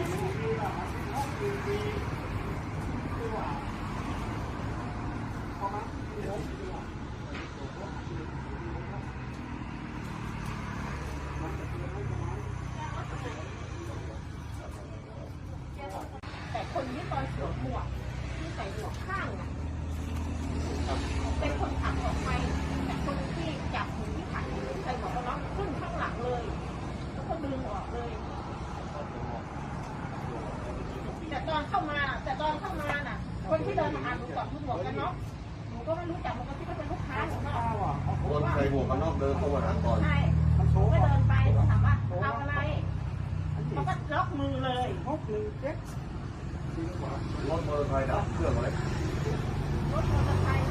แต่คนที่ตอนสวมหมวกที่ใส่หมวกข้างน่ะเป็นคนขับออกไปแต่คนที่จับหูที่ขันใส่หมวกกันน็อกขึ้นข้างหลังเลย แล้วก็ดึงออกเลย แต่ตอนเข้ามาแต่ตอนเข้ามาน่ะ คนที่เดินมาอ่านหนูก่อนคือหมวกกันน็อกหนูก็ไม่รู้จักหนูก็คิดว่าเป็นลูกค้าหนูเนาะคนใส่หมวกกันน็อกเดินเข้ามาหาก่อน ใช่หนูก็เดินไปหนูถามว่าเอาอะไรเขาก็ล็อกมือเลยรถมอเตอร์ไซค์ดับเครื่องอะไรรถมอเตอร์ไซค์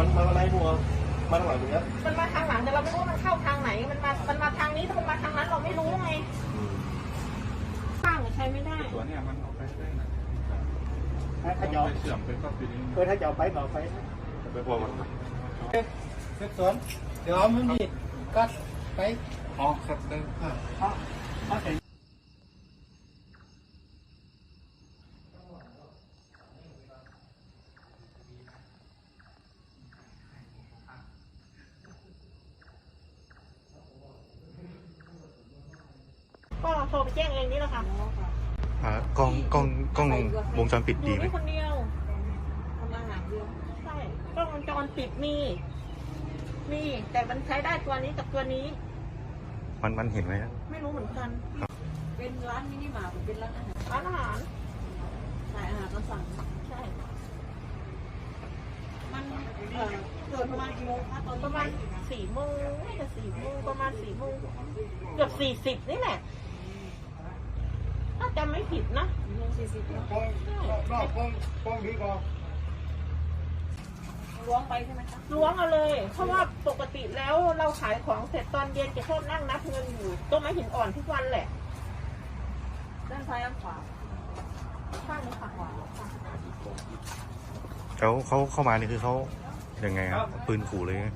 มันมาอะไรมัวมาข้างหลังตรงนี้มันมาทางหลังแต่เราไม่รู้ว่ามันเข้าทางไหน มันมา มันมาทางนี้ถ้ามันมาทางนั้นเราไม่รู้ไงข้างใช้ไม่ได้ ตัวเนี้ยมันออกไปได้นะถ้าจะเอาไปเสื่อมเป็นก็ปีนี้เออถ้าจะเอาไปก็เอาไปไปพวกมันสืบสวนเดี๋ยวเอามือมีดก็ไปอ๋อครับได้อ่าเอาเอาใโทรไปแจ้งเองนี่แหละค่ะอ่ากล้องกล้องกล้องวงจรปิดดูดีไหม นี่คนเดียว ทำอาหารเดียวใช่กล้องวงจรปิดมี มี แต่มันใช้ได้ตัวนี้กับตัวนี้ มันมันเห็นไหมครับไม่รู้เหมือนกัน เป็นร้านมินิมาร์ทหรือเป็นร้านอาหารร้านอาหาร ขายอาหารตามสั่ง ใช่ มันเอ่อเกิดประมาณกี่โมงคะตอนประมาณสี่โมงน่าจะสี่โมงประมาณสี่โมงเกือบสี่สิบนี่แหละ ผิดนะสี่โมงสี่สิบแล้วรอบป้องป้องดีก่อนล้วงไปใช่ไหมคะล้วงเอาเลย เพราะว่าปกติแล้วเราขายของเสร็จตอนเย็นจะชอบนั่งนับเงินอยู่ต้นไม้หินอ่อนทุกวันแหละด้านซ้ายด้านขวาข้างนี้ค่ะแล้วเขาเข้ามานี่คือเขายังไงครับปืนขู่เลยไง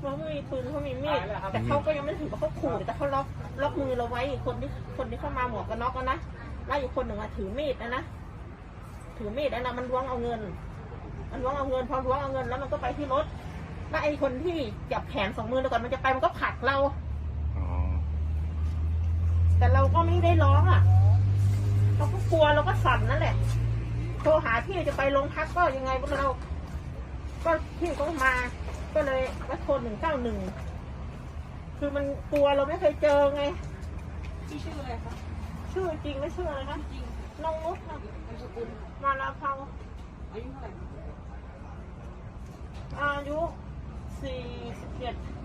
เขาไม่มีปืนเขามีมีดแต่เขาก็ยังไม่ถึงกับเขาขู่แต่เขาล็อกล็อกมือเราไว้คนที่คนที่เข้ามาหมวกกันน็อกกันนะ แล้วอีกคนหนึ่งอะถือมีดนะนะถือมีดนะนะมันล้วงเอาเงิน มันล้วงเอาเงินพอล้วงเอาเงินแล้วมันก็ไปที่รถแล้วไอ้คนที่จับแขนสองมือแล้วก่อนมันจะไปมันก็ผลักเราแต่เราก็ไม่ได้ร้องอะ เราก็กลัวเราก็สั่นนั่นแหละโทรหาพี่จะไปโรงพักก็ยังไงพวกเรา ก็พี่ก็มา ก็เลยวัดโทหนึ่งเก้าหนึ่งคือมันกลัวเราไม่เคยเจอไงที่ชื่ออะไรคะ ชื่อจริงไม่ชื่ออะไรคะจริงน้องนุชค่ะนามสกุลมาลาเภาอายุเท่าไหร่อายุสี่สิบเจ็ดอ